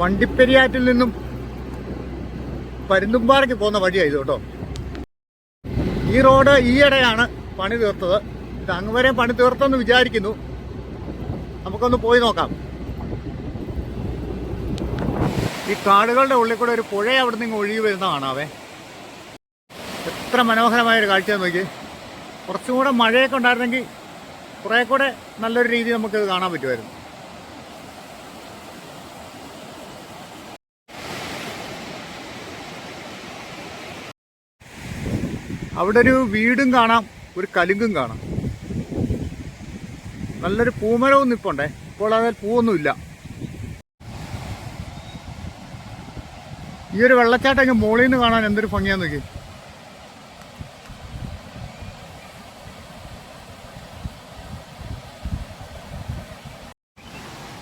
വണ്ടിപ്പെരിയാറ്റിൽ നിന്നും പരുന്തുംപാറയ്ക്ക് പോകുന്ന വഴിയായത് കേട്ടോ. ഈ റോഡ് ഈയിടെയാണ് പണി തീർത്തത്. ഇത് അങ്ങ് വരെ പണി തീർത്തെന്ന് വിചാരിക്കുന്നു. നമുക്കൊന്ന് പോയി നോക്കാം. ഈ കാടുകളുടെ ഉള്ളിൽ കൂടെ ഒരു പുഴ അവിടെ നിന്ന് ഒഴുകി വരുന്ന കാണാവേ. എത്ര മനോഹരമായ ഒരു കാഴ്ച നോക്കി കുറച്ചും കൂടെ മഴയൊക്കെ ഉണ്ടായിരുന്നെങ്കിൽ കുറേ കൂടെ നല്ലൊരു രീതി നമുക്കിത് കാണാൻ പറ്റുമായിരുന്നു. അവിടെ ഒരു വീടും കാണാം ഒരു കലുങ്കും കാണാം. നല്ലൊരു പൂമരവും നിപ്പുണ്ടേ ഇപ്പോൾ അതിൽ പൂവൊന്നുമില്ല. ഈ ഒരു വെള്ളച്ചാട്ടം അങ്ങ് മുകളിൽ നിന്ന് കാണാൻ എന്തൊരു ഭംഗിയാന്ന് നോക്കി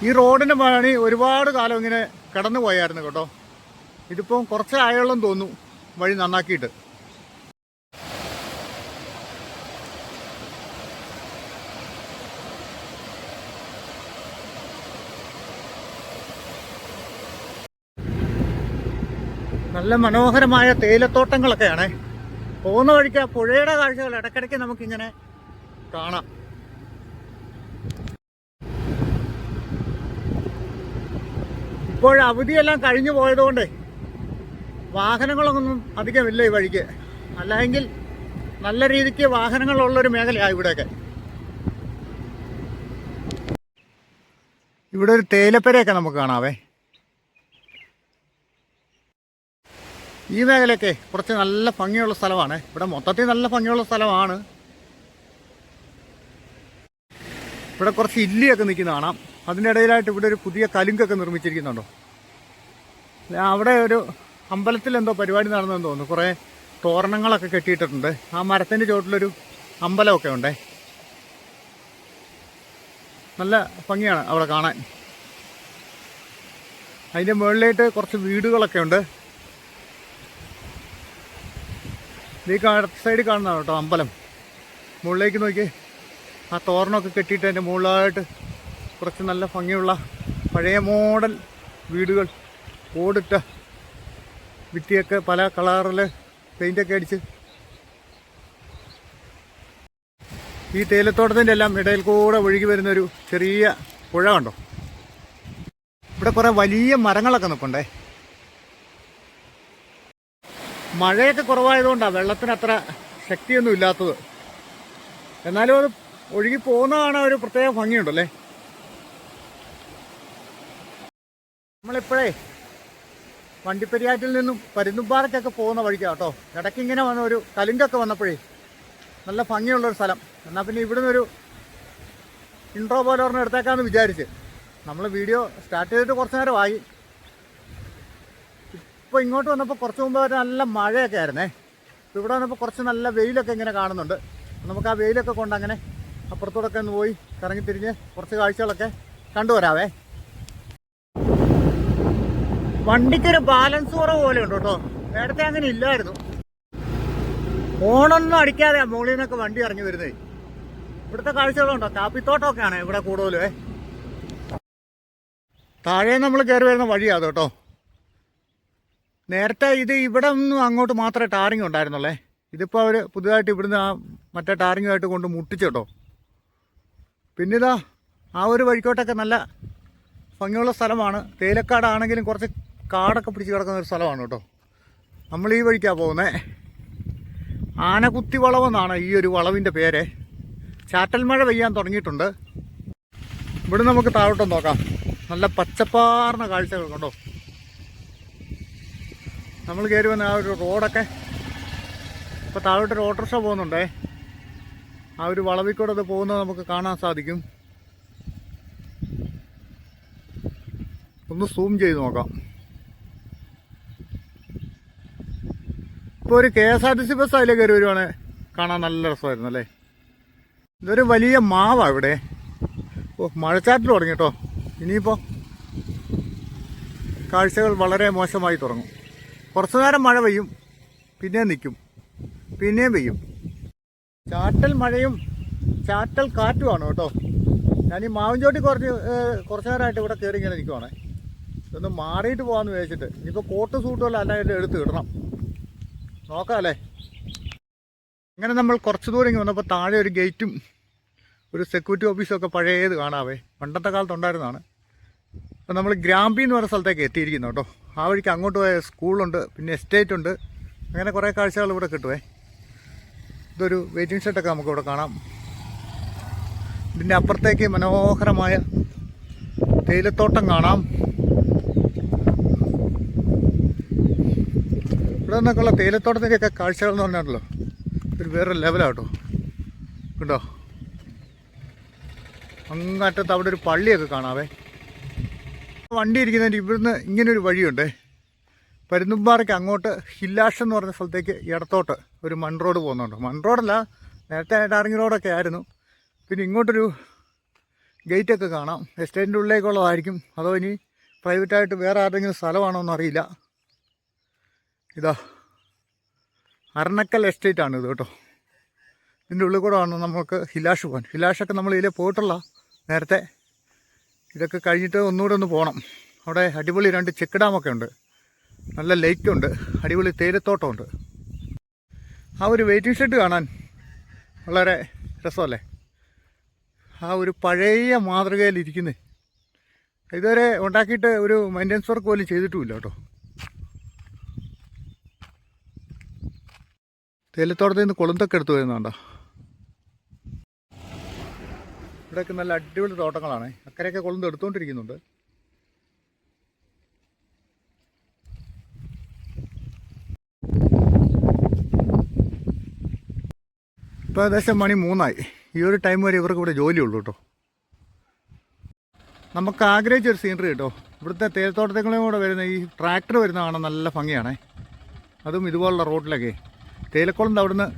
ഈ റോഡിന്റെ പണി ഒരുപാട് കാലം ഇങ്ങനെ കടന്നു പോയായിരുന്നു കേട്ടോ. ഇതിപ്പം കുറച്ചായുള്ള തോന്നുന്നു വഴി നന്നാക്കിയിട്ട്. നല്ല മനോഹരമായ തേയിലത്തോട്ടങ്ങളൊക്കെയാണ്. പോകുന്ന വഴിക്ക് പുഴയുടെ കാഴ്ചകൾ ഇടയ്ക്കിടയ്ക്ക് നമുക്കിങ്ങനെ കാണാം. ഇപ്പോൾ അവധിയെല്ലാം കഴിഞ്ഞു പോയതുകൊണ്ട് വാഹനങ്ങളൊന്നും അധികമില്ല ഈ വഴിക്ക്. അല്ലെങ്കിൽ നല്ല രീതിക്ക് വാഹനങ്ങളുള്ളൊരു മേഖലയാണ് ഇവിടെയൊക്കെ. ഇവിടെ ഒരു തേയിലപ്പരയൊക്കെ നമുക്ക് കാണാവേ. ഈ മേഖലയൊക്കെ കുറച്ച് നല്ല ഭംഗിയുള്ള സ്ഥലമാണ്. ഇവിടെ മൊത്തത്തിൽ നല്ല ഭംഗിയുള്ള സ്ഥലമാണ്. ഇവിടെ കുറച്ച് ഇല്ലിയൊക്കെ നിൽക്കുന്ന കാണാം. അതിന്റെ ഇടയിലായിട്ട് ഇവിടെ ഒരു പുതിയ കലുങ്കൊക്കെ നിർമ്മിച്ചിരിക്കുന്നുണ്ടോ? അവിടെ ഒരു അമ്പലത്തിൽ എന്തോ പരിപാടി നടന്നെന്ന് തോന്നുന്നു. കുറേ തോരണങ്ങളൊക്കെ കെട്ടിയിട്ടിട്ടുണ്ട്. ആ മരത്തിന്റെ ചുവട്ടിലൊരു അമ്പലമൊക്കെ ഉണ്ടേ. നല്ല ഭംഗിയാണ് അവിടെ കാണാൻ. അതിന്റെ മുകളിലായിട്ട് കുറച്ച് വീടുകളൊക്കെ ഉണ്ട്. ഈ അടുത്ത സൈഡിൽ കാണുന്നതാണ് കേട്ടോ അമ്പലം. മുകളിലേക്ക് നോക്കി ആ തോരണമൊക്കെ കെട്ടിയിട്ട് അതിന്റെ മുകളിലായിട്ട് കുറച്ച് നല്ല ഭംഗിയുള്ള പഴയ മോഡൽ വീടുകൾ ഓടിട്ട വിത്തിയൊക്കെ പല കളറിൽ പെയിന്റൊക്കെ അടിച്ച്. ഈ തേയിലത്തോട്ടത്തിന്റെ എല്ലാം ഇടയിൽ കൂടെ ഒഴുകി വരുന്നൊരു ചെറിയ പുഴ കണ്ടോ? ഇവിടെ കുറേ വലിയ മരങ്ങളൊക്കെ നിൽപ്പുണ്ടേ മഴയൊക്കെ കുറവായതുകൊണ്ടാണ് വെള്ളത്തിന് അത്ര ശക്തിയൊന്നും ഇല്ലാത്തത്. എന്നാലും അത് ഒഴുകി പോകുന്നതാണ് ഒരു പ്രത്യേക ഭംഗിയുണ്ടല്ലേ? നമ്മളിപ്പോഴേ വണ്ടിപ്പെരിയാറ്റിൽ നിന്നും പരുന്തുംപാറയ്ക്കൊക്കെ പോകുന്ന വഴിക്കാണ് കേട്ടോ. ഇടയ്ക്ക് ഇങ്ങനെ വന്ന ഒരു കലുങ്കൊക്കെ വന്നപ്പോഴേ നല്ല ഭംഗിയുള്ളൊരു സ്ഥലം. എന്നാൽ പിന്നെ ഇവിടുന്ന് ഒരു ഇൻട്രോ പോലെ ഒരെണ്ണം എടുത്തേക്കാമെന്ന് വിചാരിച്ച്. നമ്മൾ വീഡിയോ സ്റ്റാർട്ട് ചെയ്തിട്ട് കുറച്ച് നേരമായി. ഇപ്പോൾ ഇങ്ങോട്ട് വന്നപ്പോൾ കുറച്ച് മുമ്പ് വരെ നല്ല മഴയൊക്കെ ആയിരുന്നേ. ഇപ്പോൾ ഇവിടെ വന്നപ്പോൾ കുറച്ച് നല്ല വെയിലൊക്കെ ഇങ്ങനെ കാണുന്നുണ്ട്. നമുക്ക് ആ വെയിലൊക്കെ കൊണ്ട് അങ്ങനെ അപ്പുറത്തോടൊക്കെ ഒന്ന് പോയി കറങ്ങി തിരിഞ്ഞ് കുറച്ച് കാഴ്ചകളൊക്കെ കണ്ടുവരാവേ. വണ്ടിക്കൊരു ബാലൻസ് കുറവ് പോലെ ഉണ്ട് കേട്ടോ. നേരത്തെ അങ്ങനെ ഇല്ലായിരുന്നു. ഓണൊന്നും അടിക്കാതെ മുകളിൽ നിന്നൊക്കെ വണ്ടി ഇറങ്ങി വരുന്നേ. ഇവിടുത്തെ കാഴ്ചകളുണ്ടോ കാപ്പിത്തോട്ടമൊക്കെയാണ് ഇവിടെ കൂടുതലും താഴെ നമ്മൾ കയറി വരുന്ന വഴിയാണ് കേട്ടോ. നേരത്തെ ഇത് ഇവിടെ നിന്നും അങ്ങോട്ട് മാത്രമേ ടാറിങ് ഉണ്ടായിരുന്നുള്ളേ. ഇതിപ്പോൾ അവർ പുതുതായിട്ട് ഇവിടുന്ന് ആ മറ്റേ ടാറിങ്ങുമായിട്ട് കൊണ്ട് മുട്ടിച്ചോട്ടോ പിന്നിതാ പിന്നെ ആ ഒരു വഴിക്കോട്ടൊക്കെ നല്ല ഭംഗിയുള്ള സ്ഥലമാണ്. തേയിലക്കാടാണെങ്കിലും കുറച്ച് കാടൊക്കെ പിടിച്ച് കിടക്കുന്ന ഒരു സ്ഥലമാണ് കേട്ടോ. നമ്മൾ ഈ വഴിക്കാണ് പോകുന്നത് ആനകുത്തി വളവെന്നാണ് ഈ ഒരു വളവിന്റെ പേര്. ചാറ്റൽ മഴ പെയ്യാൻ തുടങ്ങിയിട്ടുണ്ട്. ഇവിടെ നമുക്ക് താഴോട്ടം നോക്കാം. നല്ല പച്ചപ്പാർന്ന കാഴ്ചകൾ കണ്ടോ? നമ്മൾ കയറി വന്ന ആ ഒരു റോഡൊക്കെ ഇപ്പോൾ താഴോട്ടൊരു ഓട്ടോറിക്ഷ പോകുന്നുണ്ടേ. ആ ഒരു വളവിക്കൂടെ കൂടെ അത് പോകുന്നത് നമുക്ക് കാണാൻ സാധിക്കും. ഒന്ന് സൂം ചെയ്ത് നോക്കാം. ഇപ്പോൾ ഒരു K S R T C bus അതിലെ കയറി വരുവാണേ. കാണാൻ നല്ല രസമായിരുന്നു അല്ലേ? ഇതൊരു വലിയ മാവാണ് ഇവിടെ. ഓ മഴച്ചാറ്റിൽ തുടങ്ങി കേട്ടോ. ഇനിയിപ്പോൾ കാഴ്ചകൾ വളരെ മോശമായി തുടങ്ങും. കുറച്ചു നേരം മഴ പെയ്യും പിന്നെ നിൽക്കും പിന്നെയും പെയ്യും. ചാറ്റൽ മഴയും ചാറ്റൽ കാറ്റുമാണ് കേട്ടോ. ഞാൻ ഈ മാവിൻചോട്ടി കുറച്ച് കുറച്ച് നേരമായിട്ട് ഇവിടെ കയറി ഇങ്ങനെ നിൽക്കുവാണേ ഇതൊന്ന് മാറിയിട്ട് പോകാമെന്ന് വിചാരിച്ചിട്ട് ഇനിയിപ്പോൾ കോട്ട് സൂട്ടുമല്ല അല്ല എടുത്ത് ഇടണം. നോക്കാം അല്ലേ അങ്ങനെ നമ്മൾ കുറച്ച് ദൂരം ഇങ്ങനെ വന്നപ്പോൾ താഴെ ഒരു ഗേറ്റും ഒരു സെക്യൂരിറ്റി ഓഫീസും ഒക്കെ പഴയത് കാണാവേ. പണ്ടത്തെ കാലത്ത് ഉണ്ടായിരുന്നതാണ്. അപ്പോൾ നമ്മൾ ഗ്രാമ്പി എന്ന് പറയുന്ന സ്ഥലത്തേക്ക് എത്തിയിരിക്കുന്നു കേട്ടോ. ആ വഴിക്ക് അങ്ങോട്ട് പോയ സ്കൂളുണ്ട് പിന്നെ എസ്റ്റേറ്റ് ഉണ്ട്. അങ്ങനെ കുറേ കാഴ്ചകൾ ഇവിടെ കിട്ടുവേ. ഇതൊരു വെയിറ്റിംഗ് ഷെഡൊക്കെ നമുക്ക് ഇവിടെ കാണാം. ഇതിന്റെ അപ്പുറത്തേക്ക് മനോഹരമായ തേയിലത്തോട്ടം കാണാം. ഇവിടെ നിന്നൊക്കെയുള്ള തേയിലത്തോട്ടത്തിന്റെയൊക്കെ കാഴ്ചകൾ എന്ന് പറഞ്ഞാണല്ലോ ഒരു വേറെ ലെവലാട്ടോ കണ്ടോ? അങ്ങാറ്റത്ത് അവിടെ ഒരു പള്ളിയൊക്കെ കാണാവേ. വണ്ടി ഇരിക്കുന്നതിന്റെ ഇവിടുന്ന് ഇങ്ങനൊരു വഴിയുണ്ട്. പരുന്നുംപാറയ്ക്ക് അങ്ങോട്ട് ഹില്ലാഷ് എന്ന് പറഞ്ഞ സ്ഥലത്തേക്ക് ഇടത്തോട്ട് ഒരു മൺ റോഡ് പോകുന്നുണ്ട്. മൺ റോഡല്ല നേരത്തെ ടാറിങ് റോഡൊക്കെ ആയിരുന്നു. പിന്നെ ഇങ്ങോട്ടൊരു ഗേറ്റൊക്കെ കാണാം. എസ്റ്റേറ്റിന്റെ ഉള്ളിലേക്കുള്ളതായിരിക്കും. അതോ ഇനി പ്രൈവറ്റായിട്ട് വേറെ ആരുടെങ്കിലും സ്ഥലമാണോ എന്നറിയില്ല. ഇതാ അരണക്കൽ എസ്റ്റേറ്റ് ആണ് ഇത് കേട്ടോ. ഇതിന്റെ ഉള്ളിൽ കൂടെ ആണ് നമുക്ക് ഹിലാഷ് പോകാൻ. ഹിലാഷൊക്കെ നമ്മൾ ഇതിലെ പോയിട്ടുള്ള നേരത്തെ ഇതൊക്കെ കഴിഞ്ഞിട്ട് ഒന്നുകൂടെ ഒന്ന് പോകണം അവിടെ അടിപൊളി രണ്ട് ചെക്ക് ഡാമൊക്കെ ഉണ്ട്. നല്ല ലേക്കുണ്ട് അടിപൊളി തേയിലത്തോട്ടമുണ്ട്. ആ ഒരു വെയിറ്റിംഗ് ഷെഡ് കാണാൻ വളരെ രസമല്ലേ? ആ ഒരു പഴയ മാതൃകയിൽ ഇരിക്കുന്നത് ഇതുവരെ ഉണ്ടാക്കിയിട്ട് ഒരു മെയിന്റനൻസ് വർക്ക് പോലും ചെയ്തിട്ടുമില്ല കേട്ടോ. തേയിലത്തോട്ടത്തിൽ നിന്ന് കൊളുന്തൊക്കെ എടുത്തു വരുന്നുണ്ടോ ഇവിടെയൊക്കെ നല്ല അടിപൊളി തോട്ടങ്ങളാണ്. അക്കരയൊക്കെ കൊളുന്ന് എടുത്തുകൊണ്ടിരിക്കുന്നുണ്ട് ഇപ്പോൾ ഏകദേശം മണി മൂന്നായി. ഈ ഒരു ടൈം വരെ ഇവർക്ക് ഇവിടെ ജോലിയുള്ളൂ കേട്ടോ. നമുക്ക് ആഗ്രഹിച്ചൊരു സീനറി കേട്ടോ. ഇവിടുത്തെ തേയിലത്തോട്ടത്തിലും കൂടെ വരുന്ന ഈ ട്രാക്ടർ വരുന്ന കാണാൻ നല്ല ഭംഗിയാണേ. അതും ഇതുപോലുള്ള റോഡിലൊക്കെ തേയിലക്കുളം അവിടുന്ന്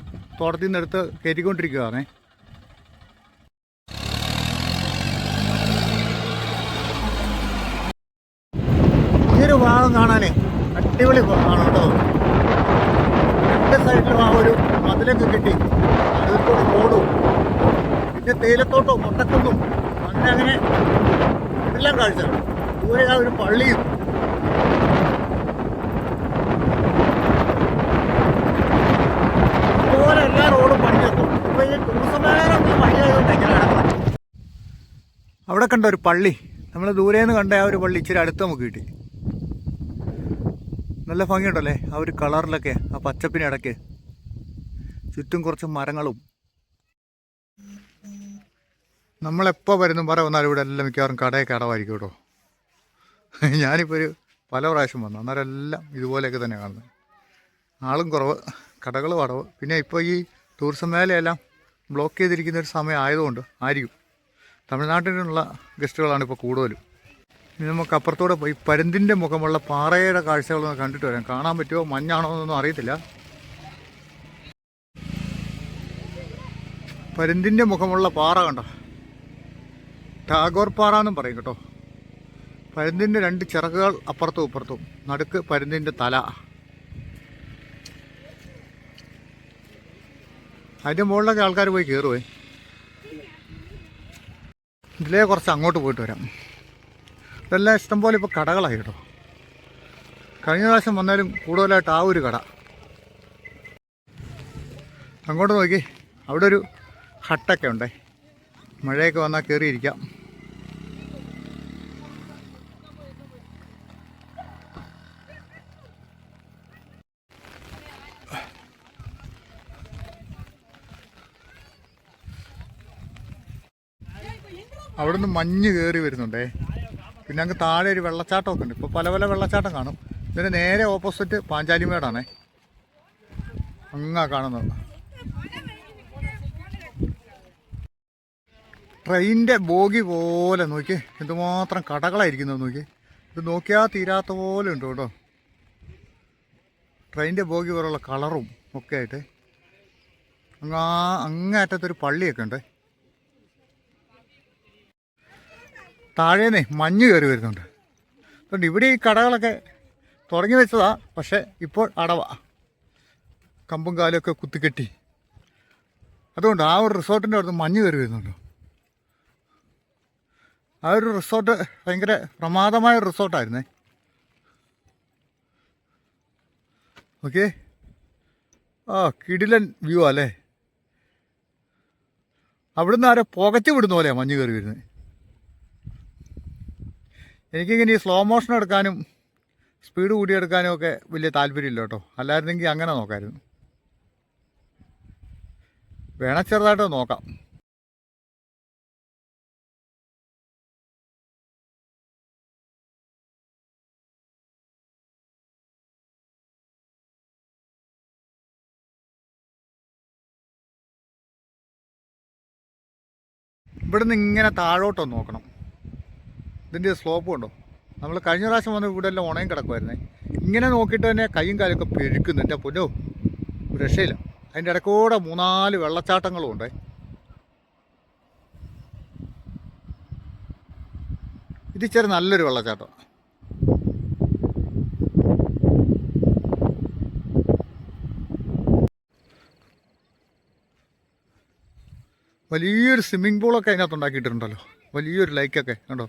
തോട്ടത്തിൽ നിന്ന് എടുത്ത് കയറ്റിക്കൊണ്ടിരിക്കുകയാണേ ഈ ഒരു ഭാഗം കാണാനേ അടിപൊളി ആണ് കേട്ടോ രണ്ട് സൈഡിലും ആ ഒരു മതിലൊക്കെ കെട്ടി അതിൽക്കൂടെ റോഡും പിന്നെ തേയിലത്തോട്ടവും മുട്ടക്കുന്നും അങ്ങനെ അങ്ങനെ എല്ലാം കാഴ്ച ദൂരെ ആ ഒരു പള്ളിയും അതുപോലെ എല്ലാ റോഡും പണിഞ്ഞെത്തും ഇപ്പൊ ഈ ടൂറിസം മേഖല പണിയായതുകൊണ്ട് എങ്ങനെ നടക്കണം അവിടെ കണ്ട ഒരു പള്ളി. നമ്മൾ ദൂരെ നിന്ന് കണ്ട ആ ഒരു പള്ളി ഇച്ചിരി അടുത്ത് നമുക്ക് കിട്ടി. നല്ല ഭംഗിയുണ്ടല്ലേ? ആ ഒരു കളറിലൊക്കെ ആ പച്ചപ്പിനിടയ്ക്ക് ചുറ്റും കുറച്ച് മരങ്ങളും. നമ്മളെപ്പോൾ വരുന്നു? പറ വന്നാലും ഇവിടെ എല്ലാം മിക്കവാറും കടയൊക്കെ അടവായിരിക്കും കേട്ടോ. ഞാനിപ്പോൾ ഒരു പല പ്രാവശ്യം വന്നു. അന്നേരം എല്ലാം ഇതുപോലെയൊക്കെ തന്നെ കാണുന്നത്. ആളും കുറവ് കടകളും അടവ്. പിന്നെ ഇപ്പോൾ ഈ ടൂറിസം മേഖലയെല്ലാം ബ്ലോക്ക് ചെയ്തിരിക്കുന്ന ഒരു സമയം ആയതുകൊണ്ട് ആയിരിക്കും. തമിഴ്നാട്ടിൽ നിന്നുള്ള ഗസ്റ്റുകളാണ് ഇപ്പോൾ കൂടുതലും. ഇനി നമുക്ക് അപ്പുറത്തൂടെ പോയി പരുന്തിന്റെ മുഖമുള്ള പാറയുടെ കാഴ്ചകളൊന്ന് കണ്ടിട്ട് വരാം. കാണാൻ പറ്റുമോ? മഞ്ഞാണോ എന്നൊന്നും അറിയത്തില്ല. പരുന്തിന്റെ മുഖമുള്ള പാറ കണ്ടോ? ടാഗോർ പാറ എന്നും പറയും കേട്ടോ. പരുന്തിന്റെ രണ്ട് ചിറകുകൾ അപ്പുറത്തും ഇപ്പുറത്തും. നടുക്ക് പരുന്തിന്റെ തല. അതിന്റെ മുകളിലൊക്കെ ആൾക്കാർ പോയി കയറുവേ ഇതിലേ കുറച്ച് അങ്ങോട്ട് പോയിട്ട് വരാം. ഇതെല്ലാം ഇഷ്ടംപോലെ ഇപ്പോൾ കടകളായി കേട്ടോ. കഴിഞ്ഞ പ്രാവശ്യം വന്നാലും കൂടുതലായിട്ട് ആ ഒരു കട. അങ്ങോട്ട് നോക്കി. അവിടെ ഒരു ഹട്ടൊക്കെ ഉണ്ടേ. മഴയൊക്കെ വന്നാൽ കയറിയിരിക്കാം. അവിടുന്ന് മഞ്ഞ് കയറി വരുന്നുണ്ടേ. പിന്നെ അങ്ങ് താഴെ ഒരു വെള്ളച്ചാട്ടമൊക്കെ ഉണ്ട്. ഇപ്പോൾ പല പല വെള്ളച്ചാട്ടം കാണും. ഇതിന് നേരെ ഓപ്പോസിറ്റ് പാഞ്ചാലിമേടാണേ. അങ്ങാ കാണുന്നത്. ട്രെയിനിന്റെ ബോഗി പോലെ നോക്കി. എന്തുമാത്രം കടകളായിരിക്കുന്നത് നോക്കി. ഇത് നോക്കിയാൽ തീരാത്ത പോലെ ഉണ്ട് കേട്ടോ. ട്രെയിനിന്റെ ബോഗി പോലുള്ള കളറും ഒക്കെ ആയിട്ട് അങ്ങാ അങ്ങേറ്റത്തൊരു പള്ളിയൊക്കെ ഉണ്ട്. താഴേന്നേ മഞ്ഞ് കയറി വരുന്നുണ്ട്. അതുകൊണ്ട് ഇവിടെ ഈ കടകളൊക്കെ തുടങ്ങി വെച്ചതാ പക്ഷേ ഇപ്പോൾ അടവ. കമ്പും കാലൊക്കെ കുത്തിക്കെട്ടി. അതുകൊണ്ട് ആ ഒരു റിസോർട്ടിന്റെ അടുത്ത് മഞ്ഞ് കയറി വരുന്നുണ്ട്. ആ ഒരു റിസോർട്ട് ഭയങ്കര പ്രമാദമായ റിസോർട്ടായിരുന്നേ. ഓക്കെ. ആ കിടിലൻ വ്യൂ അല്ലേ? അവിടുന്ന് ആരെ പുകച്ചു വിടുന്ന പോലെയാണ് മഞ്ഞ് കയറി വരുന്നത് എനിക്കിങ്ങനെ ഈ സ്ലോ മോഷൻ എടുക്കാനും സ്പീഡ് കൂട്ടിയെടുക്കാനും ഒക്കെ വലിയ താല്പര്യമില്ല കേട്ടോ. അല്ലായിരുന്നെങ്കിൽ അങ്ങനെ നോക്കാമായിരുന്നു വേണം ചെറുതായിട്ട് നോക്കാം. ഇവിടുന്ന് ഇങ്ങനെ താഴോട്ടൊന്ന് നോക്കണം. ഇതിന്റെ സ്ലോപ്പ് ഉണ്ടോ? നമ്മൾ കഴിഞ്ഞ പ്രാവശ്യം വന്ന ഇവിടെ എല്ലാം ഉണയും കിടക്കുമായിരുന്നേ ഇങ്ങനെ നോക്കിയിട്ട് തന്നെ കൈയും കാലൊക്കെ പെരുക്കുന്നു. എന്റെ പൊന്നോ രക്ഷയില്ല. അതിന്റെ ഇടയ്ക്കൂടെ മൂന്നാൽ വെള്ളച്ചാട്ടങ്ങളും ഉണ്ടേ. ഇത് ഇച്ചിരി നല്ലൊരു വെള്ളച്ചാട്ടം. വലിയൊരു സ്വിമ്മിംഗ് പൂളൊക്കെ അതിനകത്ത് ഉണ്ടാക്കിയിട്ടുണ്ടല്ലോ. വലിയൊരു ലൈക്കൊക്കെ കണ്ടോ?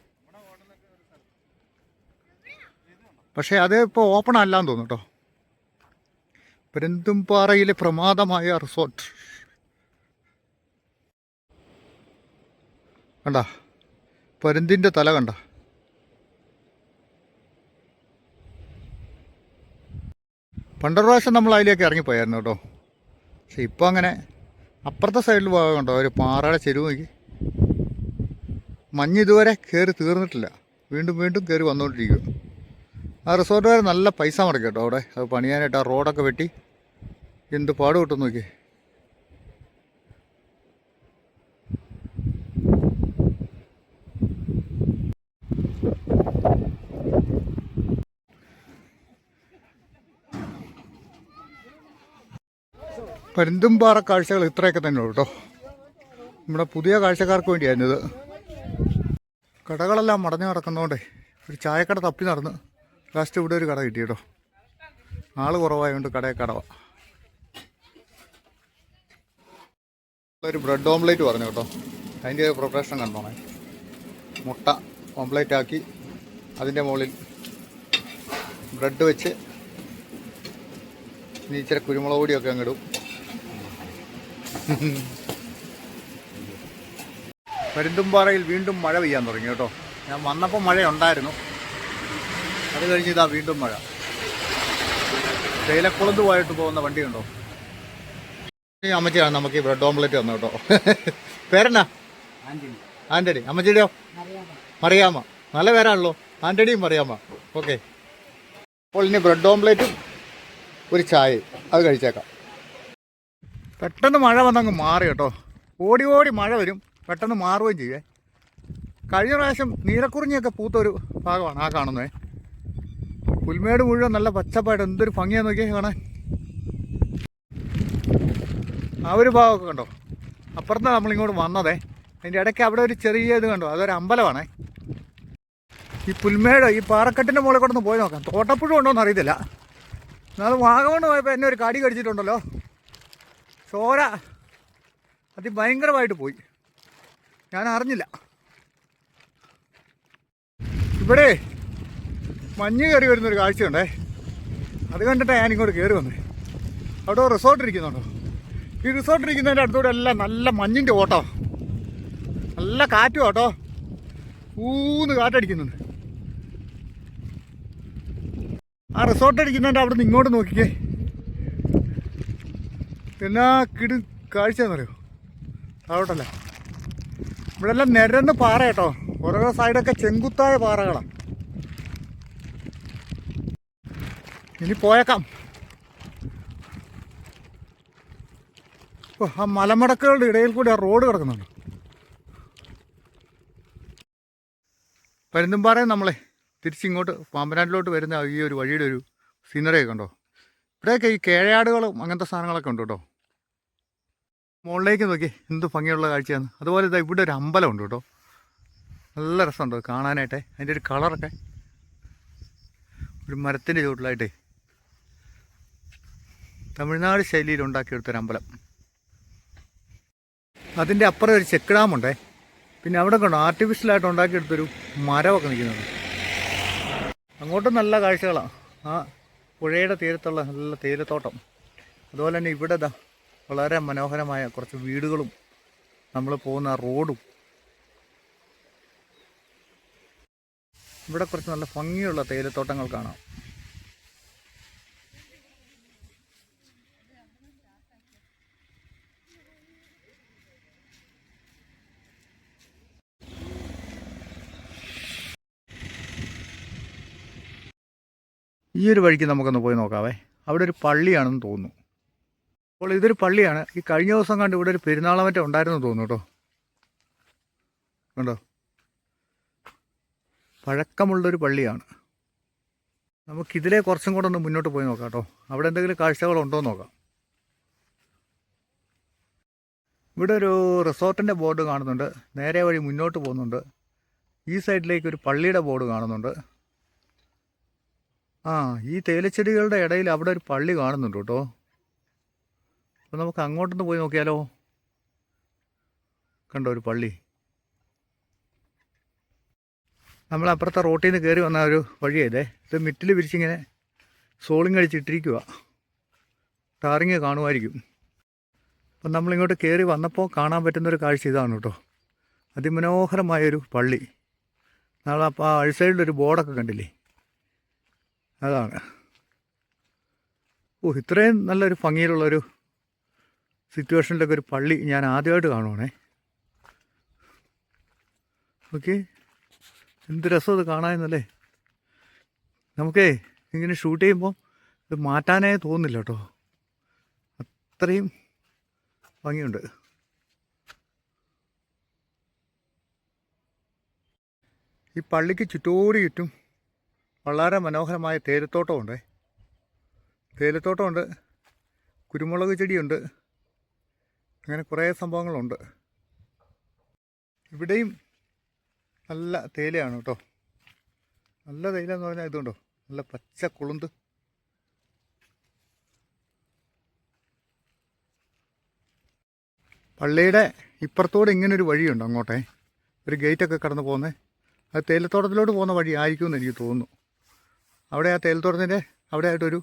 പക്ഷേ അത് ഇപ്പോൾ ഓപ്പൺ അല്ലാന്ന് തോന്നുന്നു കേട്ടോ പെരുന്തുംപാറയിലെ പ്രമാദമായ റിസോർട്ട് കണ്ട? പരുന്തിന്റെ തല കണ്ട? പണ്ടൊരു പ്രാവശ്യം നമ്മൾ അതിലേക്ക് ഇറങ്ങിപ്പോയായിരുന്നു കേട്ടോ പക്ഷെ ഇപ്പോൾ അങ്ങനെ അപ്പുറത്തെ സൈഡിൽ ഭാഗം കണ്ടോ? ഒരു പാറയുടെ ചെരുവ് നോക്കി. മഞ്ഞ് ഇതുവരെ കയറി തീർന്നിട്ടില്ല. വീണ്ടും വീണ്ടും കയറി വന്നുകൊണ്ടിരിക്കുക ആ റിസോർട്ട് വരെ നല്ല പൈസ മുടക്കി കേട്ടോ അവിടെ. അത് പണിയാനായിട്ട് ആ റോഡൊക്കെ വെട്ടി. എന്ത് പാട് കിട്ടും നോക്കി പരുന്തുംപാറ കാഴ്ചകൾ ഇത്രയൊക്കെ തന്നെ ഉള്ളൂ കേട്ടോ. നമ്മുടെ പുതിയ കാഴ്ചക്കാർക്ക് വേണ്ടിയായിരുന്നു ഇത്. കടകളെല്ലാം മടഞ്ഞു കിടക്കുന്നതുകൊണ്ടേ ഒരു ചായക്കട തപ്പി നടന്ന് ലാസ്റ്റ് ഇവിടെ ഒരു കട കിട്ടി കേട്ടോ ആൾ കുറവായതുകൊണ്ട് കടയെ കടവ. ഒരു ബ്രെഡ് ഓംലേറ്റ് പറഞ്ഞു കേട്ടോ. അതിന്റെ പ്രിപ്പറേഷൻ കണ്ടോണേ മുട്ട ഓംലേറ്റ് ആക്കി അതിന്റെ മുകളിൽ ബ്രെഡ് വെച്ച് ഇനി ഇച്ചിരി കുരുമുളക് പൊടിയൊക്കെ അങ്ങിടും പരുന്തുംപാറയിൽ വീണ്ടും മഴ പെയ്യാൻ തുടങ്ങി കേട്ടോ. ഞാൻ വന്നപ്പോൾ മഴ ഉണ്ടായിരുന്നു അത് കഴിഞ്ഞ് ഇതാ വീണ്ടും മഴ. തേയിലക്കുളന്ത് പോയിട്ട് പോകുന്ന വണ്ടി ഉണ്ടോ ഈ അമ്മച്ചിയാണ് നമുക്ക് ഈ ബ്രെഡ് ഓംലെറ്റ് തന്നു കേട്ടോ. പേരെന്നാ? ആന്റണി അമ്മച്ചിയുടെയോ? മറിയാമ്മ. നല്ല പേരാണല്ലോ. ആന്റണിയും മറിയാമ്മ. ഓക്കെ. അപ്പോൾ ഇനി ബ്രെഡ് ഓംലെറ്റും ഒരു ചായയും. അത് കഴിച്ചേക്കാം. പെട്ടെന്ന് മഴ വന്നങ്ങ് മാറി കേട്ടോ. ഓടി ഓടി മഴ വരും. പെട്ടെന്ന് മാറുകയും ചെയ്യേ. കഴിഞ്ഞ പ്രാവശ്യം നീലക്കുറിഞ്ഞിയൊക്കെ പൂത്തൊരു ഭാഗമാണ് ആ കാണുന്നത് പുൽമേട് മുഴുവൻ നല്ല പച്ചപ്പായിട്ട് എന്തൊരു ഭംഗിയാ നോക്കിയേ കാണാൻ. ആ ഒരു ഭാഗമൊക്കെ കണ്ടോ? അപ്പുറത്താണ് നമ്മളിങ്ങോട്ട് വന്നതേ. അതിന്റെ ഇടയ്ക്ക് അവിടെ ഒരു ചെറിയ ഇത് കണ്ടോ? അതൊരു അമ്പലമാണേ. ഈ പുൽമേട് ഈ പാറക്കെട്ടിന്റെ മുകളിൽ കൊണ്ടൊന്ന് പോയി നോക്കാം. തോട്ടപ്പുഴ ഉണ്ടോ എന്ന് അറിയത്തില്ല. എന്നാൽ വാഗമണ് പോയപ്പോൾ എന്നെ ഒരു കടി കടിച്ചിട്ടുണ്ടല്ലോ. ചോര. അതിഭയങ്കരമായിട്ട് പോയി. ഞാൻ അറിഞ്ഞില്ല. ഇവിടെ മഞ്ഞ് കയറി വരുന്നൊരു കാഴ്ചയുണ്ടേ. അത് കണ്ടിട്ടാണ് ഞാൻ ഇങ്ങോട്ട് കയറി വന്നത് അവിടെ റിസോർട്ട് ഇരിക്കുന്നുണ്ടോ? ഈ റിസോർട്ട് ഇരിക്കുന്നതിന്റെ അടുത്തൂടെ എല്ലാം നല്ല മഞ്ഞിന്റെ ഓട്ടോ. നല്ല കാറ്റും ഓട്ടോ ഊന്ന് കാറ്റടിക്കുന്നുണ്ട്. ആ റിസോർട്ട് അടിക്കുന്നതിന്റെ അവിടെ നിന്ന് ഇങ്ങോട്ട് നോക്കിക്കേ. എന്നാ കിടു കാഴ്ചയെന്നറിയോ? താഴോട്ടല്ല ഇവിടെ എല്ലാം നിരന്ന് പാറ കേട്ടോ ഓരോ സൈഡൊക്കെ ചെങ്കുത്തായ പാറകളാണ് ഇനി പോയേക്കാം. ആ മലമടക്കുകളുടെ ഇടയിൽ കൂടി ആ റോഡ് കിടക്കുന്നുണ്ട്. പരുന്തുംപാറയിൽ നമ്മളെ തിരിച്ചിങ്ങോട്ട് പാമ്പനാട്ടിലോട്ട് വരുന്ന ഈ ഒരു വഴിയുടെ ഒരു സീനറിയൊക്കെ ഉണ്ടോ? ഇവിടെയൊക്കെ ഈ കേഴയാടുകളും അങ്ങനത്തെ സാധനങ്ങളൊക്കെ ഉണ്ട് കേട്ടോ. മുകളിലേക്ക് നോക്കി എന്ത് ഭംഗിയുള്ള കാഴ്ചയാണ്. അതുപോലെ ഇതാ ഇവിടെ ഒരു അമ്പലം ഉണ്ട് കേട്ടോ. നല്ല രസമുണ്ട് കാണാനായിട്ടേ. അതിന്റെ ഒരു കളറൊക്കെ ഒരു മരത്തിന്റെ ചുവട്ടിലായിട്ടേ തമിഴ്നാട് ശൈലിയിൽ ഉണ്ടാക്കിയെടുത്തൊരു അമ്പലം അതിന്റെ അപ്പുറം ഒരു ചെക്ക് ഡാമുണ്ടേ പിന്നെ അവിടെ കണ്ടോ ആർട്ടിഫിഷ്യലായിട്ട് ഉണ്ടാക്കിയെടുത്തൊരു മരമൊക്കെ നിൽക്കുന്നത്. അങ്ങോട്ടും നല്ല കാഴ്ചകളാണ് ആ പുഴയുടെ തീരത്തുള്ള നല്ല തേയിലത്തോട്ടം. അതുപോലെ തന്നെ ഇവിടെ ഇതാ വളരെ മനോഹരമായ കുറച്ച് വീടുകളും നമ്മൾ പോകുന്ന റോഡും. ഇവിടെ കുറച്ച് നല്ല ഭംഗിയുള്ള തേയിലത്തോട്ടങ്ങൾ കാണാം. ഈ ഒരു വഴിക്ക് നമുക്കൊന്ന് പോയി നോക്കാവേ. അവിടെ ഒരു പള്ളിയാണെന്ന് തോന്നുന്നു. അപ്പോൾ ഇതൊരു പള്ളിയാണ്. ഈ കഴിഞ്ഞ ദിവസം കണ്ട് ഇവിടെ ഒരു പെരുന്നാളമറ്റം ഉണ്ടായിരുന്നു തോന്നുന്നു കേട്ടോ. കണ്ടോ? പഴക്കമുള്ളൊരു പള്ളിയാണ്. നമുക്കിതിലെ കുറച്ചും കൂടെ ഒന്ന് മുന്നോട്ട് പോയി നോക്കാം കേട്ടോ. അവിടെ എന്തെങ്കിലും കാഴ്ചകളുണ്ടോ എന്ന് നോക്കാം. ഇവിടെ ഒരു റിസോർട്ടിന്റെ ബോർഡ് കാണുന്നുണ്ട്. നേരെ വഴി മുന്നോട്ട് പോകുന്നുണ്ട്. ഈ സൈഡിലേക്ക് ഒരു പള്ളിയുടെ ബോർഡ് കാണുന്നുണ്ട്. ആ ഈ തേയിലച്ചെടികളുടെ ഇടയിൽ അവിടെ ഒരു പള്ളി കാണുന്നുണ്ട് കേട്ടോ. അപ്പോൾ നമുക്ക് അങ്ങോട്ടൊന്ന് പോയി നോക്കിയാലോ? കണ്ടോ ഒരു പള്ളി? നമ്മൾ അപ്പുറത്തെ റോട്ടിൽ നിന്ന് കയറി വന്ന ഒരു വഴിയായതേ ഇത് മിറ്റിൽ വിരിച്ചിങ്ങനെ സോളിങ് അടിച്ചിട്ടിരിക്കുക ടാറിങ് കാണുമായിരിക്കും. അപ്പം നമ്മളിങ്ങോട്ട് കയറി വന്നപ്പോൾ കാണാൻ പറ്റുന്നൊരു കാഴ്ച ഇതാണ് കേട്ടോ. അതിമനോഹരമായൊരു പള്ളി. നമ്മൾ അപ്പോൾ ആ അഴിസൈഡിലൊരു ബോർഡൊക്കെ കണ്ടില്ലേ? അതാണ്. ഓ ഇത്രയും നല്ലൊരു ഭംഗിയിലുള്ളൊരു സിറ്റുവേഷനിലൊക്കെ ഒരു പള്ളി ഞാൻ ആദ്യമായിട്ട് കാണുവാണേ. ഓക്കെ എന്ത് രസം അത് കാണാമെന്നല്ലേ നമുക്കേ ഇങ്ങനെ ഷൂട്ട് ചെയ്യുമ്പോൾ ഇത് മാറ്റാനേ തോന്നുന്നില്ല കേട്ടോ. അത്രയും ഭംഗിയുണ്ട്. ഈ പള്ളിക്ക് ചുറ്റോടി ചുറ്റും വളരെ മനോഹരമായ തേയിലത്തോട്ടമുണ്ട്. തേയിലത്തോട്ടമുണ്ട്. കുരുമുളക് ചെടിയുണ്ട്. അങ്ങനെ കുറേ സംഭവങ്ങളുണ്ട്. ഇവിടെയും നല്ല തേയിലയാണ് കേട്ടോ. നല്ല തേയില എന്ന് പറഞ്ഞാൽ ഇതുണ്ടോ? നല്ല പച്ച കുളുന്ത്. പള്ളിയുടെ ഇപ്പുറത്തോടെ ഇങ്ങനെ ഒരു വഴിയുണ്ട് അങ്ങോട്ടേ. ഒരു ഗേറ്റൊക്കെ കടന്നു പോകുന്നത് അത് തേയിലത്തോട്ടത്തിലോട്ട് പോകുന്ന വഴി ആയിരിക്കുമെന്ന് എനിക്ക് തോന്നുന്നു. അവിടെ ആ തേയിലത്തോട്ടത്തിന്റെ അവിടെ ആയിട്ടൊരു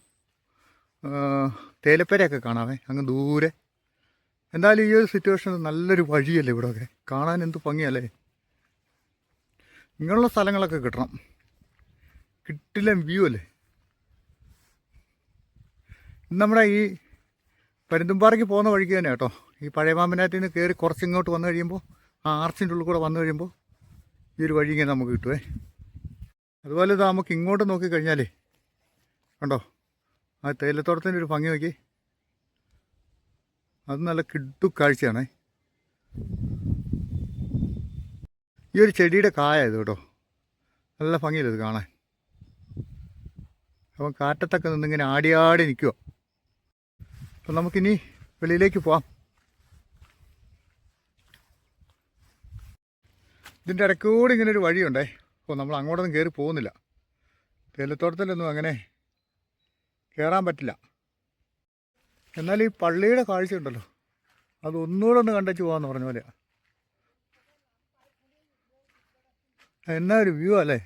തേയിലപ്പേരയൊക്കെ കാണാമേ അങ്ങ് ദൂരെ. എന്തായാലും ഈ ഒരു സിറ്റുവേഷൻ നല്ലൊരു വഴിയല്ലേ ഇവിടെയൊക്കെ കാണാൻ എന്ത് ഭംഗിയല്ലേ. ഇങ്ങനെയുള്ള സ്ഥലങ്ങളൊക്കെ കിട്ടണം. കിട്ടില്ല വ്യൂ അല്ലേ. നമ്മുടെ ഈ പരുന്തുംപാറയ്ക്ക് പോകുന്ന വഴിക്ക് തന്നെ കേട്ടോ. ഈ പഴയ മാമ്പനാറ്റിൽ നിന്ന് കയറി കുറച്ച് ഇങ്ങോട്ട് വന്നു കഴിയുമ്പോൾ ആ ആർച്ചിന്റെ ഉള്ളിൽ കൂടെ വന്നു കഴിയുമ്പോൾ ഈ ഒരു വഴി ഇങ്ങനെ നമുക്ക് കിട്ടുവേ. അതുപോലെ ഇത് നമുക്ക് ഇങ്ങോട്ട് നോക്കിക്കഴിഞ്ഞാലേ കണ്ടോ? ആ തേയിലത്തോട്ടത്തിന്റെ ഒരു ഭംഗി നോക്കി. അത് നല്ല കിട്ടു കാഴ്ചയാണേ ഈ ഒരു ചെടിയുടെ കായ ഇത് കേട്ടോ. നല്ല ഭംഗിയില്ല ഇത് കാണാൻ? അപ്പം കാറ്റത്തൊക്കെ നിന്നിങ്ങനെ ആടി ആടി നിൽക്കുക അപ്പം നമുക്കിനി വെളിയിലേക്ക് പോവാം. ഇതിന്റെ ഇടയ്ക്കൂടി ഇങ്ങനെ ഒരു വഴിയുണ്ടേ. അപ്പോൾ നമ്മൾ അങ്ങോട്ടൊന്നും കയറി പോകുന്നില്ല. തേയിലത്തോട്ടത്തിലൊന്നും അങ്ങനെ കയറാൻ പറ്റില്ല. എന്നാൽ ഈ പള്ളിയുടെ കാഴ്ച ഉണ്ടല്ലോ. അത് ഒന്നുകൂടെ ഒന്ന് കണ്ടേച്ച് പോകാമെന്ന് പറഞ്ഞ പോലെയാണ് എന്നാ ഒരു വ്യൂ അല്ലേ?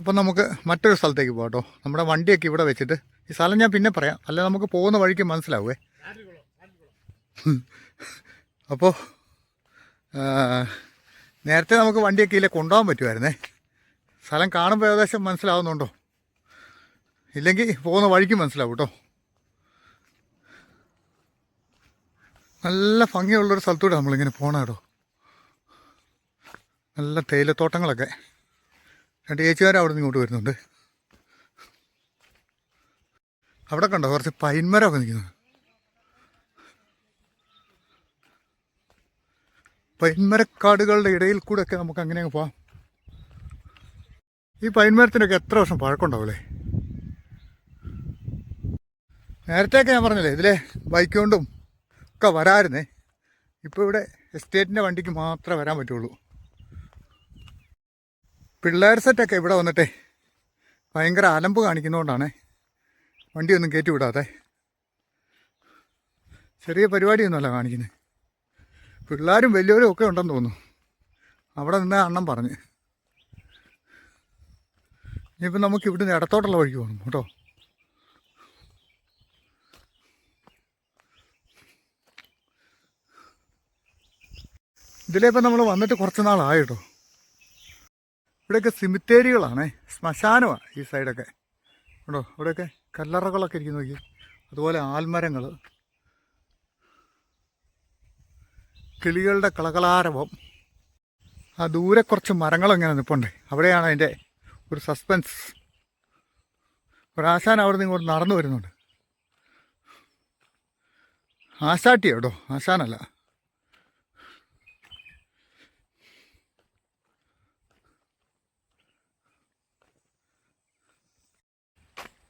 അപ്പം നമുക്ക് മറ്റൊരു സ്ഥലത്തേക്ക് പോകാം കേട്ടോ. നമ്മുടെ വണ്ടിയൊക്കെ ഇവിടെ വെച്ചിട്ട് ഈ സ്ഥലം ഞാൻ പിന്നെ പറയാം. അല്ല നമുക്ക് പോകുന്ന വഴിക്ക് മനസ്സിലാവുമേ അപ്പോൾ നേരത്തെ നമുക്ക് വണ്ടിയൊക്കെ ഇല്ലേ കൊണ്ടുപോകാൻ പറ്റുമായിരുന്നേ? സ്ഥലം കാണുമ്പോൾ ഏകദേശം മനസ്സിലാവുന്നുണ്ടോ? ഇല്ലെങ്കിൽ പോകുന്ന വഴിക്ക് മനസ്സിലാവും കേട്ടോ. നല്ല ഭംഗിയുള്ളൊരു സ്ഥലത്തൂടെ നമ്മളിങ്ങനെ പോകണം കേട്ടോ. നല്ല തേയിലത്തോട്ടങ്ങളൊക്കെ. രണ്ട് ചേച്ചിമാർ അവിടെ നിന്ന് ഇങ്ങോട്ട് വരുന്നുണ്ട്. അവിടെ കണ്ടോ കുറച്ച് പൈൻമരമൊക്കെ നിൽക്കുന്നത്? പൈൻമരക്കാടുകളുടെ ഇടയിൽ കൂടെ ഒക്കെ നമുക്ക് അങ്ങനെ അങ്ങ് പോവാം. ഈ പൈൻമരത്തിനൊക്കെ എത്ര വർഷം പഴക്കമുണ്ടാവില്ലേ നേരത്തെയൊക്കെ ഞാൻ പറഞ്ഞില്ലേ ഇതിലെ ബൈക്ക് കൊണ്ടും ഒക്കെ വരാമായിരുന്നേ ഇപ്പോൾ ഇവിടെ എസ്റ്റേറ്റിന്റെ വണ്ടിക്ക് മാത്രമേ വരാൻ പറ്റുള്ളൂ. പിള്ളേർ സെറ്റൊക്കെ ഇവിടെ വന്നിട്ടേ ഭയങ്കര അലമ്പ് കാണിക്കുന്നതുകൊണ്ടാണ് വണ്ടിയൊന്നും കയറ്റി വിടാതെ. ചെറിയ പരിപാടിയൊന്നുമല്ല കാണിക്കുന്നത് പിള്ളേരും വലിയവരും ഒക്കെ ഉണ്ടെന്ന് തോന്നുന്നു. അവിടെ നിന്ന് അണ്ണം പറഞ്ഞ്. ഇനിയിപ്പോൾ നമുക്ക് ഇവിടുന്ന് ഇടത്തോട്ടുള്ള വഴിക്ക് പോകണം കേട്ടോ. ഇതിലേപ്പം നമ്മൾ വന്നിട്ട് കുറച്ച് നാളായി കേട്ടോ. ഇവിടെയൊക്കെ സിമിത്തേരികളാണേ ശ്മശാനമാണ് ഈ സൈഡൊക്കെ കേട്ടോ ഇവിടെയൊക്കെ കല്ലറകളൊക്കെ ഇരിക്കുന്നു നോക്കി അതുപോലെ ആൽമരങ്ങൾ കിളികളുടെ കളകളാരവം ആ ദൂരെ കുറച്ച് മരങ്ങളങ്ങനെ നിൽപ്പുണ്ട് അവിടെയാണ് അതിന്റെ ഒരു സസ്പെൻസ് ഒരാശാൻ അവിടെ നിന്ന് ഇങ്ങോട്ട് നടന്നു വരുന്നുണ്ട്. ആശാട്ടിയോ? കേട്ടോ ആശാനല്ല.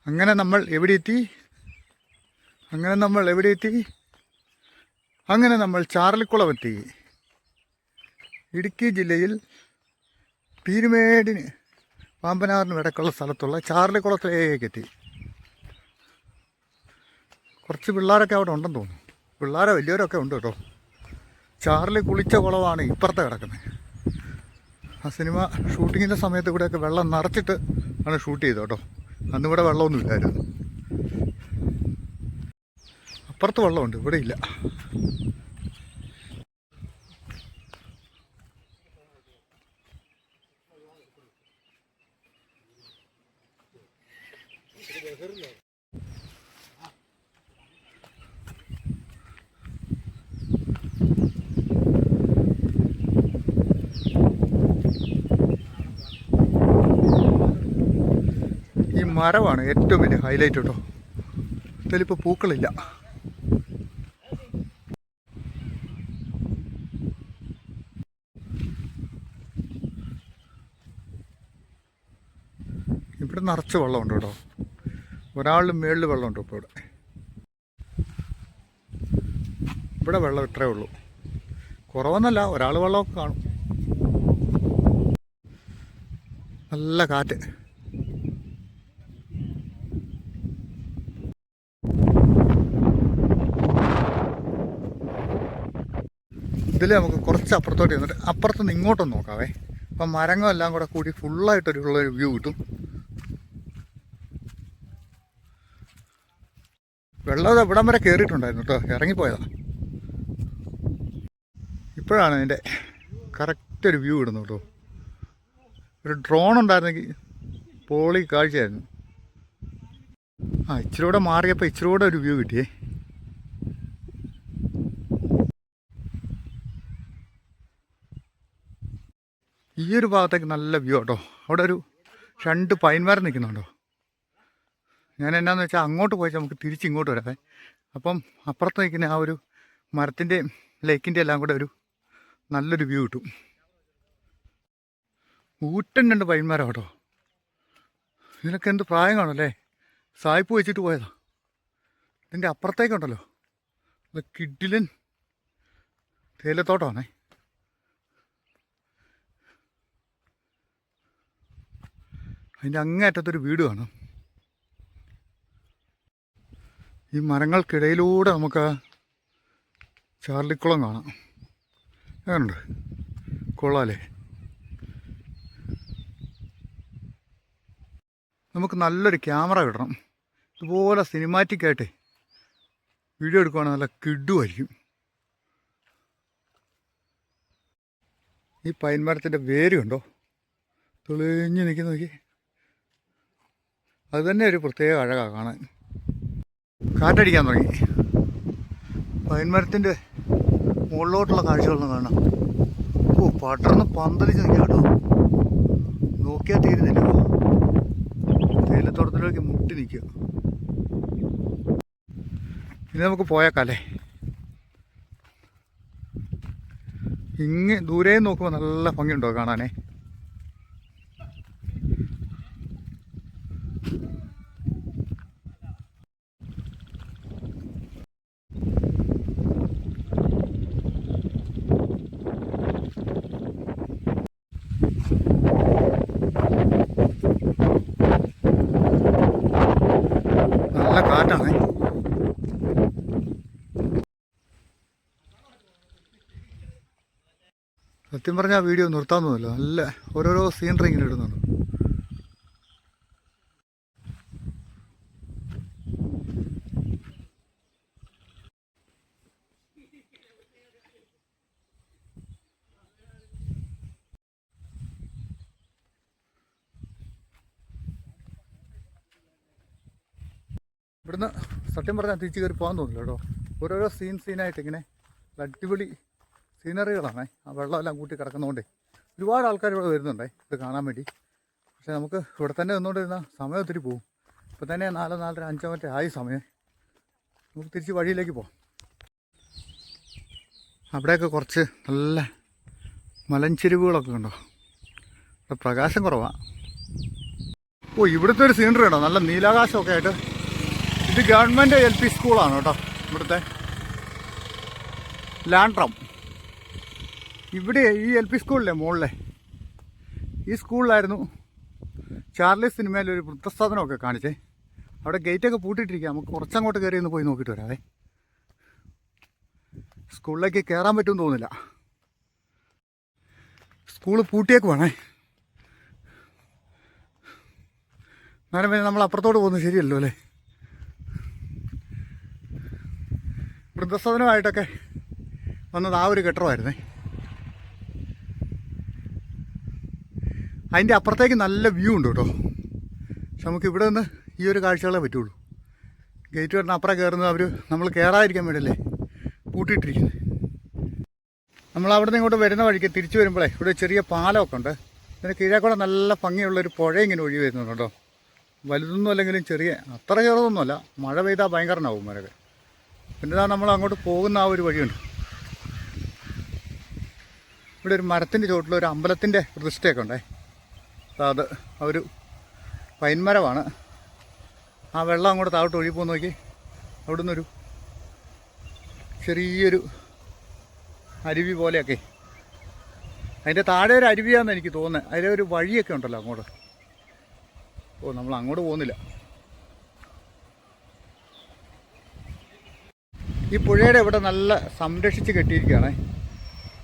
അങ്ങനെ നമ്മൾ എവിടെ എത്തി അങ്ങനെ നമ്മൾ എവിടെ എത്തി അങ്ങനെ നമ്മൾ ചാർലിക്കുളം എത്തി ഇടുക്കി ജില്ലയിൽ പീരുമേടിന് പാമ്പനാറിന് ഇടയ്ക്കുള്ള സ്ഥലത്തുള്ള ചാർലിക്കുളത്തിലേക്ക് എത്തി കുറച്ച് പിള്ളേരൊക്കെ അവിടെ ഉണ്ടെന്ന് തോന്നുന്നു. പിള്ളേരെ വലിയവരൊക്കെ ഉണ്ട് കേട്ടോ. ചാർലി കുളിച്ച കുളമാണ് ഇപ്പുറത്തെ കിടക്കുന്നത്. ആ സിനിമ ഷൂട്ടിങ്ങിന്റെ സമയത്ത് കൂടെയൊക്കെ വെള്ളം നിറച്ചിട്ട് ആണ് ഷൂട്ട് ചെയ്തത് കേട്ടോ. അന്നിവിടെ വെള്ളമൊന്നും ഇല്ലായിരുന്നു അപ്പുറത്ത് വെള്ളമുണ്ട് ഇവിടെ ഇല്ല. ഈ മരമാണ് ഏറ്റവും വലിയ ഹൈലൈറ്റ് കേട്ടോ. ഇതിലിപ്പോൾ പൂക്കളില്ല ഇവിടെ നിറച്ച് വെള്ളമുണ്ട് കേട്ടോ. ഒരാളിലും മേളിൽ വെള്ളമുണ്ട് ഇപ്പോൾ ഇവിടെ. ഇവിടെ വെള്ളം ഇത്രേ ഉള്ളൂ. കുറവെന്നല്ല ഒരാൾ വെള്ളമൊക്കെ കാണും. നല്ല കാറ്റ്. ഇതിൽ നമുക്ക് കുറച്ച് അപ്പുറത്തോട്ട് ചെന്നിട്ട് അപ്പുറത്തുനിന്ന് ഇങ്ങോട്ടൊന്ന് നോക്കാവേ. അപ്പം മരങ്ങളെല്ലാം കൂടെ കൂടി ഫുള്ളായിട്ടൊരു വ്യൂ കിട്ടും. വെള്ളം ഇവിടം വരെ കയറിയിട്ടുണ്ടായിരുന്നു കേട്ടോ. ഇറങ്ങിപ്പോയതാ. ഇപ്പോഴാണ് അതിന്റെ കറക്റ്റ് ഒരു വ്യൂ ഇടുന്നു കേട്ടോ. ഒരു ഡ്രോൺ ഉണ്ടായിരുന്നെങ്കിൽ പോളി കാഴ്ചയായിരുന്നു. ആ ഇച്ചിരി കൂടെ മാറിയപ്പോൾ ഇച്ചിരി കൂടെ ഒരു വ്യൂ കിട്ടിയേ. ഈ ഒരു ഭാഗത്തേക്ക് നല്ല വ്യൂ കേട്ടോ. അവിടെ ഒരു രണ്ട് പൈൻമരം നിൽക്കുന്നുണ്ടോ? ഞാൻ എന്നാന്ന് വെച്ചാൽ അങ്ങോട്ട് പോയാൽ നമുക്ക് തിരിച്ച് ഇങ്ങോട്ട് വരാം. അപ്പം അപ്പുറത്ത് നിൽക്കുന്ന ആ ഒരു മരത്തിന്റെയും ലേക്കിന്റെ എല്ലാം കൂടെ ഒരു നല്ലൊരു വ്യൂ കിട്ടും. ഊട്ടൻ രണ്ട് പൈൻമരം കേട്ടോ ഇതിനൊക്കെ എന്ത് പ്രായം കാണുമല്ലേ സായിപ്പ് വെച്ചിട്ട് പോയതാ. ഇതിന്റെ അപ്പുറത്തേക്കുണ്ടല്ലോ. അത് കിഡിലൻ തേയിലത്തോട്ടമാണേ അതിന്റെ അങ്ങേയറ്റത്തൊരു വീട് കാണാം. ഈ മരങ്ങൾക്കിടയിലൂടെ നമുക്ക് ചാർലിക്കുളം കാണാം. എങ്ങനെയുണ്ട് കൊള്ളാലേ. നമുക്ക് നല്ലൊരു ക്യാമറ കിട്ടണം. ഇതുപോലെ സിനിമാറ്റിക് ആയിട്ട് വീഡിയോ എടുക്കുവാണെങ്കിൽ നല്ല കിഡുമായിരിക്കും ഈ പൈൻ മരത്തിന്റെ വേര് കണ്ടോ? തെളിഞ്ഞ് നിൽക്കുന്ന നോക്കി. അത് തന്നെ ഒരു പ്രത്യേക അഴകാണ് കാണാൻ. കാറ്റടിക്കാൻ തുടങ്ങി. പൈൻമരത്തിന്റെ മുകളിലോട്ടുള്ള കാഴ്ചകളൊന്നും കാണാം ഓ പടർന്ന് പന്തലിച്ച് നിൽക്കുക കേട്ടോ. നോക്കിയാൽ തീരുന്നില്ല. തേയിലത്തോട്ടത്തിലേക്ക് മുട്ടി നിൽക്കുക. ഇനി നമുക്ക് പോയേക്കാല്ലേ ഇങ്ങ് ദൂരെ നോക്കുമ്പോൾ നല്ല ഭംഗിയുണ്ടോ കാണാനേ? സത്യം പറഞ്ഞാൽ വീഡിയോ നിർത്താൻ തോന്നില്ല. നല്ല ഓരോരോ സീനറി ഇങ്ങനെ ഇടുന്നുണ്ട്. ഇവിടുന്ന് സത്യം പറഞ്ഞാൽ തിരിച്ചു കയറി പോകാൻ തോന്നില്ല കേട്ടോ. ഓരോരോ സീൻ സീനായിട്ട് ഇങ്ങനെ അടിപൊളി സീനറികളാണ് ആ വെള്ളമെല്ലാം കൂട്ടി കിടക്കുന്നതുകൊണ്ടേ ഒരുപാട് ആൾക്കാർ ഇവിടെ വരുന്നുണ്ടേ ഇത് കാണാൻ വേണ്ടി. പക്ഷേ നമുക്ക് ഇവിടെ തന്നെ നിന്നുകൊണ്ടിരുന്ന സമയം ഒത്തിരി പോകും ഇപ്പം തന്നെ നാല് നാലര അഞ്ചോ മറ്റേ ആയി സമയം. നമുക്ക് തിരിച്ച് വഴിയിലേക്ക് പോകാം അവിടെയൊക്കെ കുറച്ച് നല്ല മലഞ്ചെരുവുകളൊക്കെ ഉണ്ടോ? ഇവിടെ പ്രകാശം കുറവാണ് ഓ ഇവിടുത്തെ ഒരു സീനറി ഉണ്ടോ? നല്ല നീലാകാശമൊക്കെ ആയിട്ട്. ഇത് ഗവൺമെന്റ് എൽ പി സ്കൂളാണ് കേട്ടോ ഇവിടുത്തെ. ലാൻഡ്രം ഇവിടെ ഈ എൽ പി സ്കൂളിലെ മുകളിലെ ഈ സ്കൂളിലായിരുന്നു ചാർലി സിനിമയിൽ ഒരു വൃദ്ധസ്ഥാപനമൊക്കെ കാണിച്ചേ. അവിടെ ഗേറ്റൊക്കെ പൂട്ടിയിട്ടിരിക്കുക നമുക്ക് കുറച്ചങ്ങോട്ട് കയറി ഒന്ന് പോയി നോക്കിയിട്ട് വരാവേ. സ്കൂളിലേക്ക് കയറാൻ പറ്റുമെന്ന് തോന്നുന്നില്ല. സ്കൂൾ പൂട്ടിയേക്ക് വേണേ നേരം പിന്നെ നമ്മൾ അപ്പുറത്തോട്ട് പോകുന്നത് ശരിയല്ലോ അല്ലേ? വൃദ്ധസദനമായിട്ടൊക്കെ വന്നത് ആ ഒരു കെട്ടറമായിരുന്നേ അതിന്റെ അപ്പുറത്തേക്ക് നല്ല വ്യൂ ഉണ്ട് കേട്ടോ. പക്ഷെ നമുക്ക് ഇവിടെ നിന്ന് ഈ ഒരു കാഴ്ചകളെ പറ്റുള്ളൂ. ഗേറ്റ് വരുന്ന അപ്പുറം കയറുന്നത് അവർ നമ്മൾ കയറാതിരിക്കാൻ വേണ്ടിയല്ലേ പൂട്ടിയിട്ടിരിക്കുന്നത്. നമ്മൾ അവിടെ നിന്ന് ഇങ്ങോട്ട് വരുന്ന വഴിക്ക് തിരിച്ചു വരുമ്പോഴേ ഇവിടെ ചെറിയ പാലമൊക്കെ ഉണ്ട്. ഇതിന് കീഴേ കൂടെ നല്ല ഭംഗിയുള്ളൊരു പുഴ ഇങ്ങനെ ഒഴി വരുന്നുണ്ട് കേട്ടോ. വലുതൊന്നും അല്ലെങ്കിലും ചെറിയ അത്ര ചെറുതൊന്നുമല്ല. മഴ പെയ്താൽ ഭയങ്കരനാവും മരൊക്കെ പിന്നെ ഇതാ നമ്മൾ അങ്ങോട്ട് പോകുന്ന ആ ഒരു വഴിയുണ്ട്. ഇവിടെ ഒരു മരത്തിന്റെ ചുവട്ടിൽ ഒരു അമ്പലത്തിന്റെ പ്രതിഷ്ഠയൊക്കെ ഉണ്ടേ. അത് ഒരു പൈൻമരമാണ് ആ വെള്ളം അങ്ങോട്ട് താഴോട്ട് ഒഴിപ്പോ നോക്കി. അവിടെ നിന്നൊരു ചെറിയൊരു അരുവി പോലെയൊക്കെ. അതിന്റെ താഴെ ഒരു അരുവിയാണെന്ന് എനിക്ക് തോന്നുന്നത് അതിലെ ഒരു വഴിയൊക്കെ ഉണ്ടല്ലോ അങ്ങോട്ട്. ഓ നമ്മൾ അങ്ങോട്ട് പോകുന്നില്ല. ഈ പുഴയുടെ ഇവിടെ നല്ല സംരക്ഷിച്ച് കെട്ടിയിരിക്കുകയാണേ.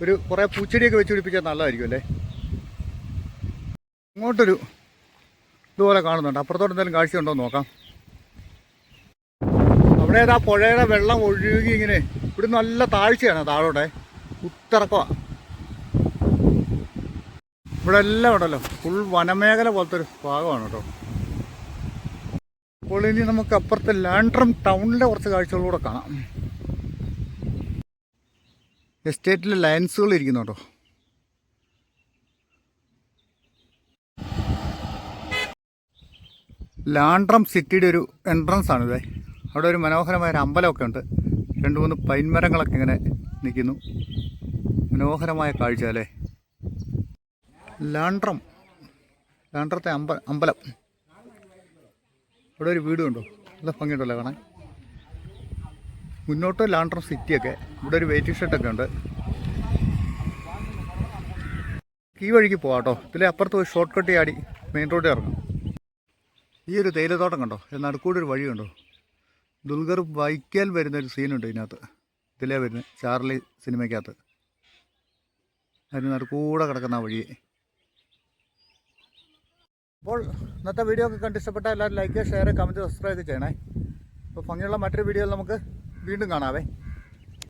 ഒരു കുറേ പൂച്ചെടിയൊക്കെ വെച്ച് പിടിപ്പിച്ചാൽ നല്ലതായിരിക്കും അല്ലേ? അങ്ങോട്ടൊരു ഇതുപോലെ കാണുന്നുണ്ട്. അപ്പുറത്തോട്ട് എന്തെങ്കിലും കാഴ്ചയുണ്ടോ നോക്കാം. അവിടെ ആ പുഴയുടെ വെള്ളം ഒഴുകി ഇങ്ങനെ ഇവിടെ നല്ല താഴ്ചയാണ് താഴോട്ടെ. ഉത്തിറക്കമാണ് ഇവിടെ എല്ലാം ഉണ്ടല്ലോ. ഫുൾ വനമേഖല പോലത്തെ ഒരു ഭാഗമാണ് കേട്ടോ. അപ്പോൾ ഇനി നമുക്ക് അപ്പുറത്തെ ലാൻഡ്രം ടൗണിലെ കുറച്ച് കാഴ്ചകളൂടെ കാണാം. എസ്റ്റേറ്റിലെ ലയൻസുകൾ ഇരിക്കുന്നു കേട്ടോ. ലാൻഡ്രം സിറ്റിയുടെ ഒരു എൻട്രൻസ് ആണിത് അവിടെ ഒരു മനോഹരമായ ഒരു അമ്പലമൊക്കെ ഉണ്ട്. രണ്ട് മൂന്ന് പൈൻമരങ്ങളൊക്കെ ഇങ്ങനെ നിൽക്കുന്നു. മനോഹരമായ കാഴ്ച അല്ലേ? ലാൻഡ്രം ലാൻഡ്രത്തെ അമ്പ അമ്പലം. ഇവിടെ ഒരു വീടുണ്ടോ നല്ല ഭംഗിയുണ്ടല്ലോ കാണാൻ. മുന്നോട്ട് ലാൻഡ്രം സിറ്റിയൊക്കെ. ഇവിടെ ഒരു വെയിറ്റിംഗ് ഷെഡൊക്കെ ഉണ്ട്. ഈ വഴിക്ക് പോകാം കേട്ടോ. ഇതിലെ അപ്പുറത്ത് ഒരു ഷോർട്ട് കട്ട് ചാടി മെയിൻ റോഡിൽ ഇറങ്ങും. ഈ ഒരു തേയിലത്തോട്ടം കണ്ടോ? നടുക്കൂടെ ഒരു വഴിയുണ്ടോ ദുൽഖർ വൈക്കൽ വരുന്ന ഒരു സീനുണ്ട് ഇതിനകത്ത്. ഇതിലേ വരുന്നത് ചാർലി സിനിമയ്ക്കകത്ത്. അതിന് നടുക്കൂടെ കിടക്കുന്ന വഴി. അപ്പോൾ ഇന്നത്തെ വീഡിയോ ഒക്കെ കണ്ട് എല്ലാവരും ലൈക്ക് ഷെയർ കമന്റ് സബ്സ്ക്രൈബ് ചെയ്യണേ. അപ്പോൾ ഭംഗിയുള്ള മറ്റൊരു വീഡിയോയിൽ നമുക്ക് വീണ്ടും കാണാവേ.